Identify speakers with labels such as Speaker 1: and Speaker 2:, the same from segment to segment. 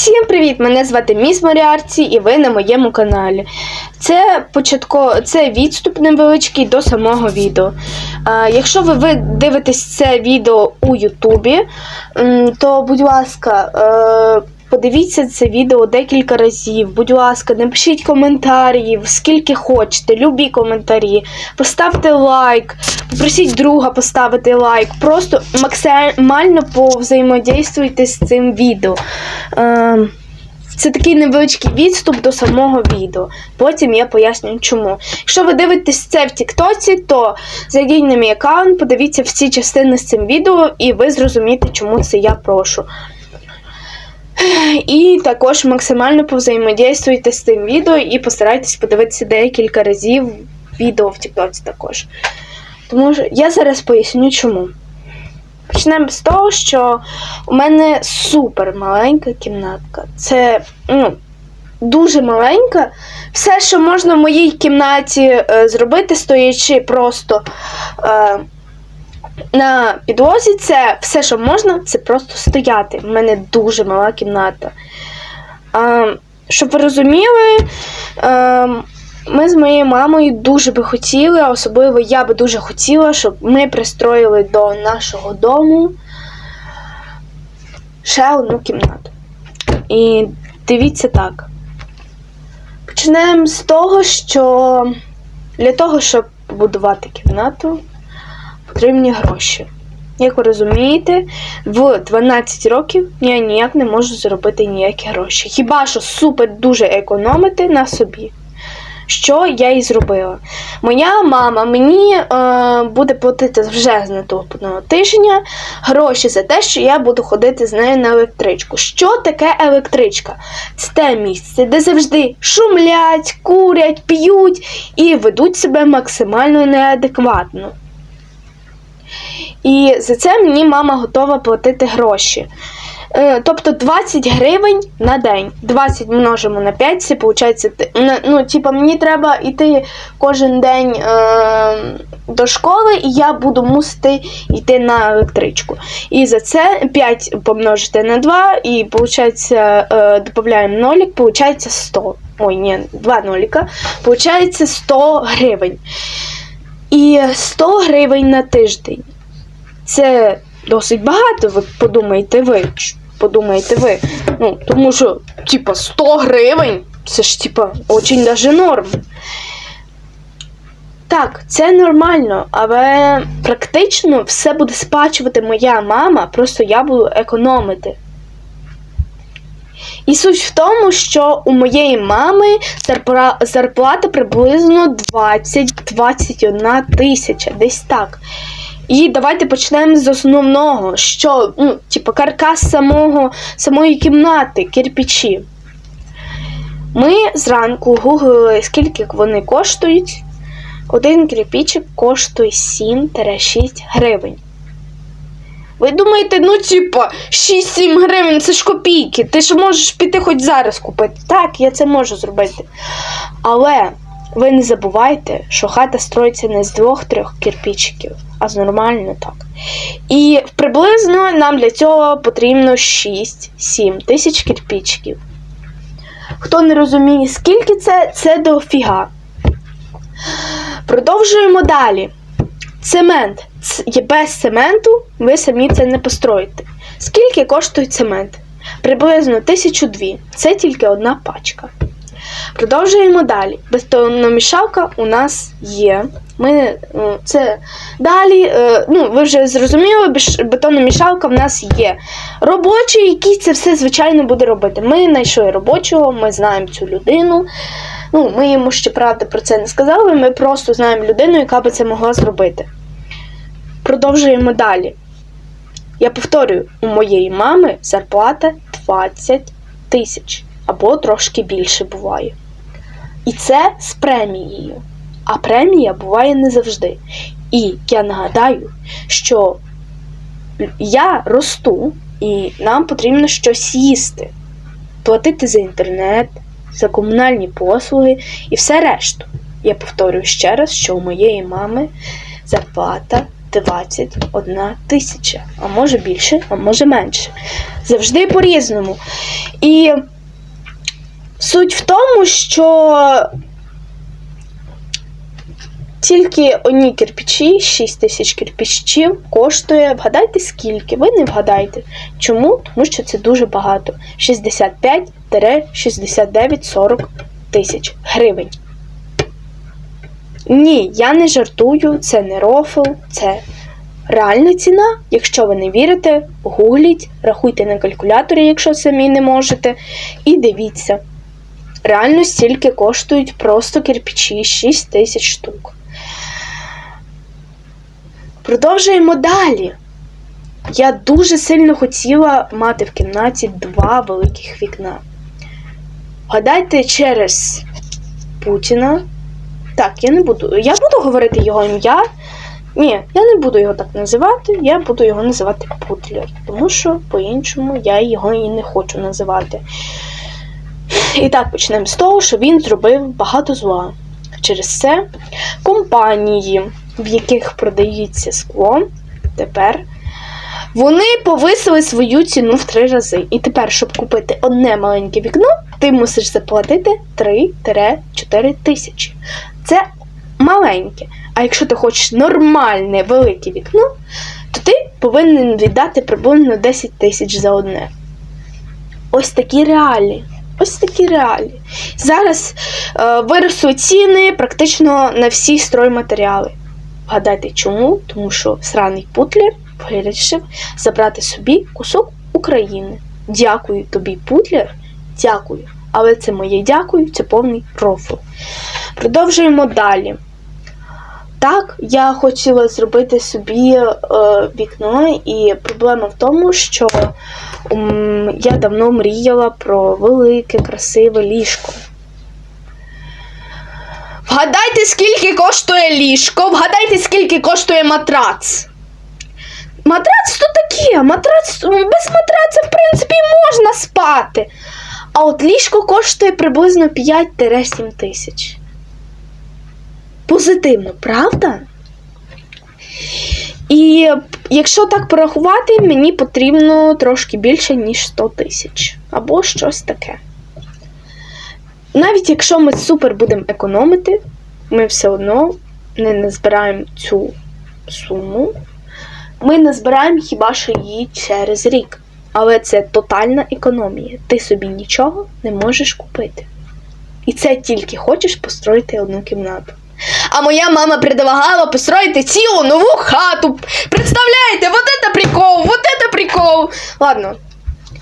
Speaker 1: Всім привіт! Мене звати Міс Моріарці і ви на моєму каналі. Це початко, це відступ невеличкий до самого відео. А, якщо ви, ви дивитесь це відео у Ютубі, то, будь ласка, е, подивіться це відео декілька разів. Будь ласка, напишіть коментарів, скільки хочете, любі коментарі. Поставте лайк, попросіть друга поставити лайк. Просто максимально повзаємодействуйте з цим відео. Е, це такий невеличкий відступ до самого відео. Потім я поясню чому. Якщо ви дивитесь це в Тіктоці, то зайдіть на мій аккаунт, подивіться всі частини з цим відео, і ви зрозумієте, чому це я прошу. І також максимально повзаємодействуйте з цим відео і постарайтесь подивитися декілька разів відео в Тіктоці також. Тому що я зараз поясню чому. Почнемо з того, що у мене супер маленька кімнатка. Це ну, дуже маленька. Все, що можна в моїй кімнаті е, зробити, стоячи просто е, на підлозі, це все, що можна, це просто стояти. У мене дуже мала кімната. Е, щоб ви розуміли, е, ми з моєю мамою дуже би хотіли, особливо я би дуже хотіла, щоб ми пристроїли до нашого дому ще одну кімнату. І дивіться так. Почнемо з того, що для того, щоб побудувати кімнату, потрібні гроші. Як ви розумієте, в 12 років я ніяк не можу заробити ніякі гроші. Хіба що супер дуже економити на собі що я і зробила. Моя мама мені е, буде платити вже з наступного тижня гроші за те, що я буду ходити з нею на електричку. Що таке електричка? Це те місце, де завжди шумлять, курять, п'ють і ведуть себе максимально неадекватно. І за це мені мама готова платити гроші. Е, Тобто 20 гривень на день. 20 множимо на 5, це виходить. Ну, типа, мені треба йти кожен день е, до школи, і я буду мусити йти на електричку. І за це 5 помножити на 2, і виходить, е, додаємо нолік, виходить 100. Ой, ні, 2 ноліка. Виходить 100 гривень. І 100 гривень на тиждень. Це досить багато, ви подумаєте ви. Подумаєте ви. Ну, тому що, типа, 100 гривень це ж, типа, очень даже норм. Так, це нормально, але практично все буде сплачувати моя мама, просто я буду економити. І суть в тому, що у моєї мами зарплата приблизно 20-21 тисяча, десь так. І давайте почнемо з основного, що, ну, типу, каркас самого, самої кімнати, кирпичі. Ми зранку гуглили, скільки вони коштують. Один кирпичик коштує 7-6 гривень. Ви думаєте, ну, типа, 6-7 гривень це ж копійки. Ти ж можеш піти хоч зараз купити. Так, я це можу зробити. Але ви не забувайте, що хата строїться не з двох-трьох кирпичиків, а з нормально так. І приблизно нам для цього потрібно 6-7 тисяч кирпичиків. Хто не розуміє, скільки це, це дофіга. Продовжуємо далі. Цемент. Без цементу ви самі це не построїте. Скільки коштує цемент? Приблизно 1002. Це тільки одна пачка. Продовжуємо далі. Бетономішалка у нас є. Ми, е, це далі, е, ну, ви вже зрозуміли, бетономішалка в нас є. Робочий, який це все, звичайно, буде робити. Ми знайшли робочого, ми знаємо цю людину. Ну, ми йому ще правда про це не сказали, ми просто знаємо людину, яка би це могла зробити. Продовжуємо далі. Я повторюю, у моєї мами зарплата 20 тисяч або трошки більше буває. І це з премією. А премія буває не завжди. І я нагадаю, що я росту, і нам потрібно щось їсти, платити за інтернет, за комунальні послуги і все решту. Я повторюю ще раз, що у моєї мами зарплата 21 тисяча, а може більше, а може менше. Завжди по-різному. І суть в тому, що тільки одні кирпичі, 6 тисяч кирпичів коштує. Вгадайте скільки? Ви не вгадаєте. Чому? Тому що це дуже багато. 65-69-40 тисяч гривень. Ні, я не жартую, це не рофл, це реальна ціна. Якщо ви не вірите, гугліть, рахуйте на калькуляторі, якщо самі не можете, і дивіться. Реально стільки коштують просто кирпичі 6 тисяч штук. Продовжуємо далі. Я дуже сильно хотіла мати в кімнаті два великих вікна. Гадайте через Путіна. Так, я не буду. Я буду говорити його ім'я. Ні, я не буду його так називати, я буду його називати Путлер, тому що по-іншому я його і не хочу називати. І так почнемо з того, що він зробив багато зла. Через це компанії, в яких продається скло, тепер вони повисили свою ціну в три рази. І тепер, щоб купити одне маленьке вікно, ти мусиш заплатити 3-4 тисячі. Це маленьке. А якщо ти хочеш нормальне велике вікно, то ти повинен віддати приблизно 10 тисяч за одне. Ось такі реалії. Ось такі реалії. Зараз е, виросли ціни практично на всі стройматеріали. Вгадайте чому? Тому що сраний Путлер вирішив забрати собі кусок України. Дякую тобі, Путлер. Дякую. Але це моє дякую, це повний рофл. Продовжуємо далі. Так, я хотіла зробити собі е, вікно, і проблема в тому, що м, я давно мріяла про велике, красиве ліжко. Вгадайте, скільки коштує ліжко, вгадайте, скільки коштує матрац. Матрац то таке, матрац, без матраця, в принципі, можна спати. А от ліжко коштує приблизно 5-7 тисяч. Позитивно, правда? І якщо так порахувати, мені потрібно трошки більше, ніж 100 тисяч. Або щось таке. Навіть якщо ми супер будемо економити, ми все одно не назбираємо цю суму. Ми назбираємо хіба що її через рік. Але це тотальна економія. Ти собі нічого не можеш купити. І це тільки хочеш построїти одну кімнату. А моя мама предлагала построїти цілу нову хату. Представляєте, вот это прикол, вот это прикол. Ладно,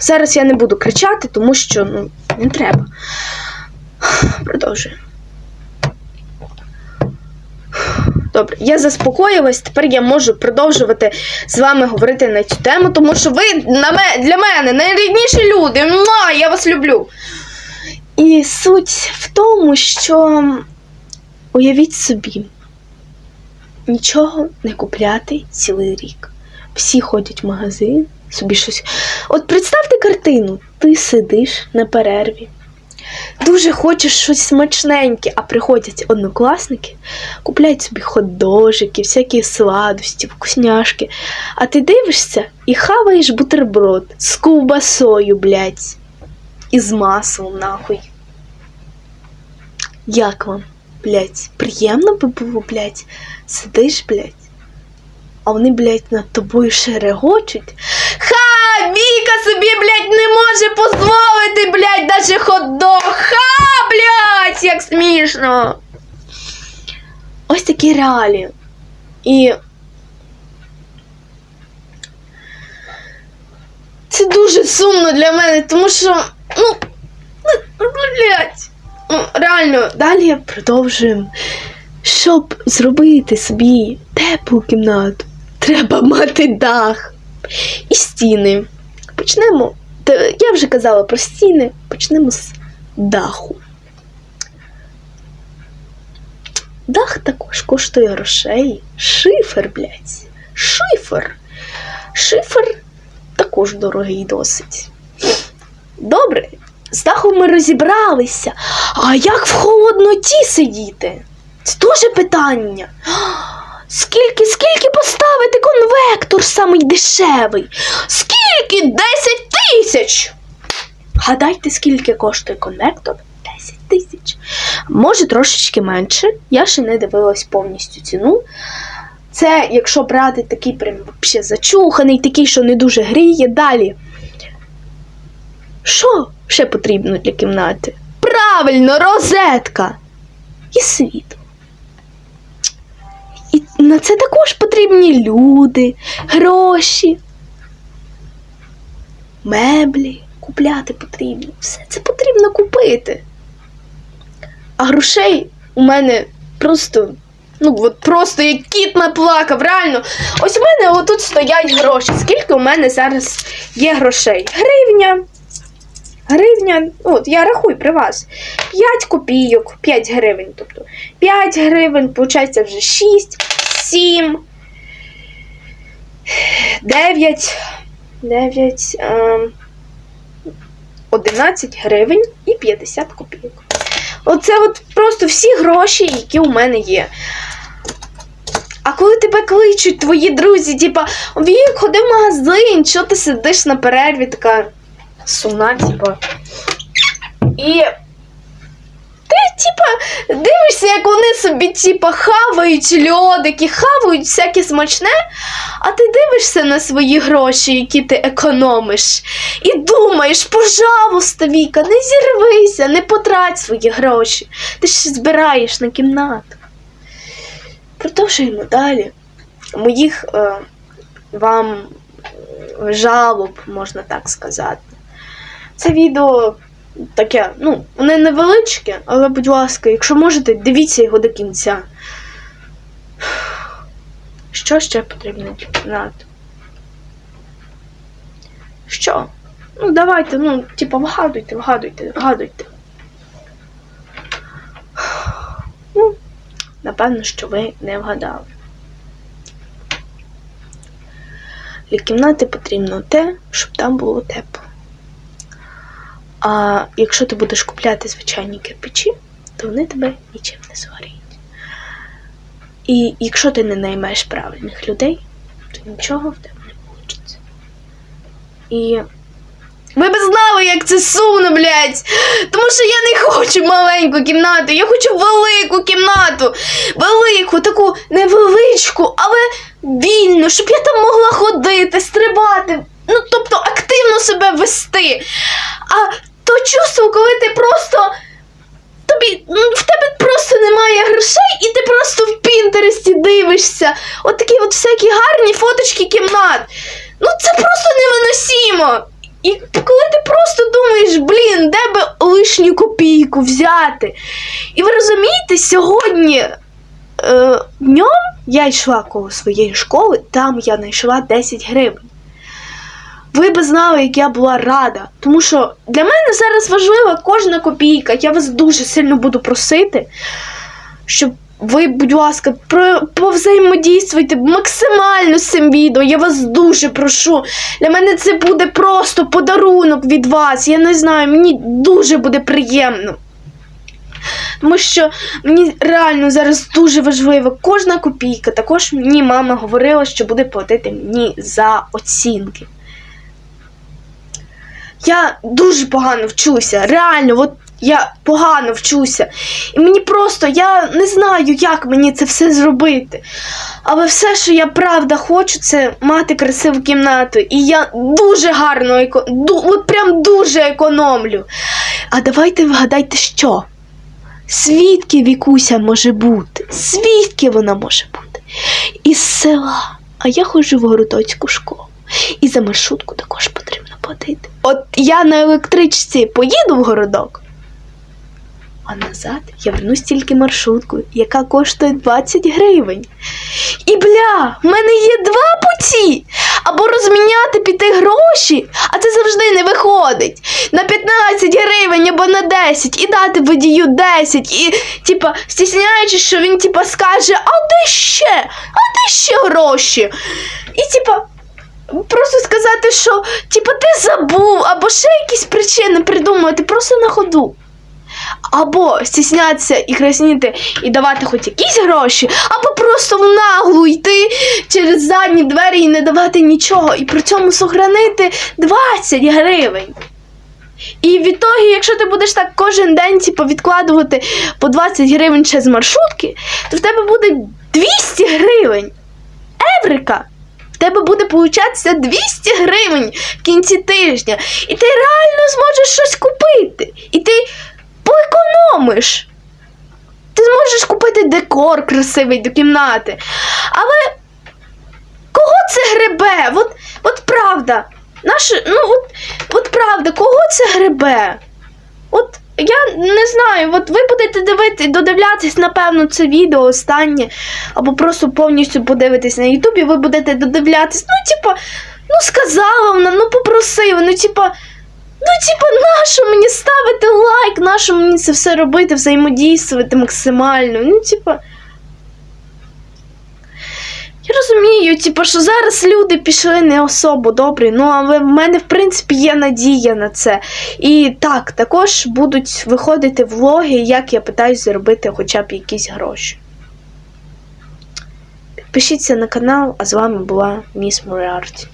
Speaker 1: зараз я не буду кричати, тому що ну, не треба. Продовжую. Добре, я заспокоїлась, тепер я можу продовжувати з вами говорити на цю тему, тому що ви на ме- для мене найрідніші люди. Муа, я вас люблю. І суть в тому, що уявіть собі, нічого не купляти цілий рік. Всі ходять в магазин, собі щось. От представте картину, ти сидиш на перерві. Дуже хочеш щось смачненьке, а приходять однокласники, купляють собі хот-дожики, всякі сладості, вкусняшки. А ти дивишся і хаваєш бутерброд з ковбасою, блядь, і з маслом, нахуй. Як вам, блядь, приємно би було, блядь, сидиш, блядь, а вони, блядь, над тобою ще регочуть. Ха! Віка собі, блядь, не може дозволити, блядь, даже хот-дог. Ха, блядь, як смішно. Ось такі реалії. І. Це дуже сумно для мене, тому що. Ну, ну, блядь. Ну, реально, далі продовжуємо. Щоб зробити собі теплу кімнату, треба мати дах і стіни. Почнемо. Я вже казала про стіни, почнемо з даху. Дах також коштує грошей. Шифер, блядь. Шифер. Шифер також дорогий досить. Добре, з дахом ми розібралися. А як в холодноті сидіти? Це теж питання. Скільки, скільки поставити конвектор самий дешевий? Скільки? 10 тисяч. Гадайте, скільки коштує конвектор? 10 тисяч. Може трошечки менше. Я ще не дивилась повністю ціну. Це якщо брати такий прям вообще зачуханий, такий, що не дуже гріє. Далі. Що ще потрібно для кімнати? Правильно, розетка і світло. І на це також потрібні люди, гроші, меблі купляти потрібно. Все це потрібно купити. А грошей у мене просто, ну от просто як кіт наплакав, реально. Ось у мене отут стоять гроші. Скільки у мене зараз є грошей? Гривня. Гривня, от я рахую при вас. 5 копійок, 5 гривень. Тобто 5 гривень, виходить вже 6, 7, 9, 9, ем, 11 гривень і 50 копійок. Оце от просто всі гроші, які у мене є. А коли тебе кличуть твої друзі, типа, Вік, ходи в магазин, що ти сидиш на перерві, така сумна, типа. І ти, типа, дивишся, як вони собі, типа, хавають льодики, хавають всяке смачне, а ти дивишся на свої гроші, які ти економиш, і думаєш, пожалуйста, Віка, не зірвися, не потрать свої гроші. Ти ж збираєш на кімнату. Продовжуємо далі. Моїх е, вам жалоб, можна так сказати. Це відео таке, ну, не невеличке, але, будь ласка, якщо можете, дивіться його до кінця. Що ще потрібно кімнати? Що? Ну, давайте, ну, типа, вгадуйте, вгадуйте, вгадуйте. Ну, напевно, що ви не вгадали. Для кімнати потрібно те, щоб там було тепло. А якщо ти будеш купляти звичайні кирпичі, то вони тебе нічим не згорять. І якщо ти не наймеш правильних людей, то нічого в тебе не вийде. І ви б знали, як це сумно, блядь! Тому що я не хочу маленьку кімнату, я хочу велику кімнату. Велику, таку невеличку, але вільну, щоб я там могла ходити, стрибати. Ну, тобто активно себе вести. А то чувство, коли ти просто. Тобі в тебе просто немає грошей, і ти просто в Пінтересті дивишся. От такі от всякі гарні фоточки кімнат. Ну це просто невиносимо. І коли ти просто думаєш, блін, де би лишню копійку взяти. І ви розумієте, сьогодні е, днем я йшла коло своєї школи, там я знайшла 10 гривень. Ви б знали, як я була рада. Тому що для мене зараз важлива кожна копійка. Я вас дуже сильно буду просити, щоб ви, будь ласка, повзаємодійствуйте максимально з цим відео. Я вас дуже прошу. Для мене це буде просто подарунок від вас. Я не знаю, мені дуже буде приємно. Тому що мені реально зараз дуже важлива кожна копійка. Також мені мама говорила, що буде платити мені за оцінки. Я дуже погано вчуся, реально, от я погано вчуся. І мені просто, я не знаю, як мені це все зробити. Але все, що я правда хочу, це мати красиву кімнату. І я дуже гарно еко... от прям дуже економлю. А давайте вгадайте, що? Свідки Вікуся може бути, свідки вона може бути. Із села. А я ходжу в городоцьку школу. І за маршрутку також потрібно. От я на електричці поїду в городок, а назад я вернусь тільки маршруткою, яка коштує 20 гривень. І бля, в мене є два путі. Або розміняти піти гроші, а це завжди не виходить. На 15 гривень або на 10 і дати водію 10. І, типа, стісняючись, що він типа скаже, а де ще? А де ще гроші? І типа. Просто сказати, що типа ти забув, або ще якісь причини придумувати просто на ходу. Або стіснятися і красніти і давати хоч якісь гроші, або просто в наглу йти через задні двері і не давати нічого, і при цьому сохранити 20 гривень. І в ітогі, якщо ти будеш так кожен день типу, відкладувати по 20 гривень ще з маршрутки, то в тебе буде 200 гривень. Еврика! Тебе буде получатися 200 гривень в кінці тижня. І ти реально зможеш щось купити. І ти поекономиш. Ти зможеш купити декор красивий до кімнати. Але кого це гребе? От, от правда. Наше, ну, от, от правда, кого це гребе? От я не знаю, от ви будете дивити, додивлятись, напевно, це відео останнє, або просто повністю подивитись на Ютубі, ви будете додивлятись. Ну, типа, ну сказала вона, ну попросила, ну типа. Ну, типа, нащо мені ставити лайк, нащо мені це все робити, взаємодійствувати максимально. Ну, типа. Я розумію, типу, що зараз люди пішли не особо добрі, ну але в мене, в принципі, є надія на це. І так, також будуть виходити влоги, як я питаюсь заробити хоча б якісь гроші. Підпишіться на канал, а з вами була Міс Моріарті.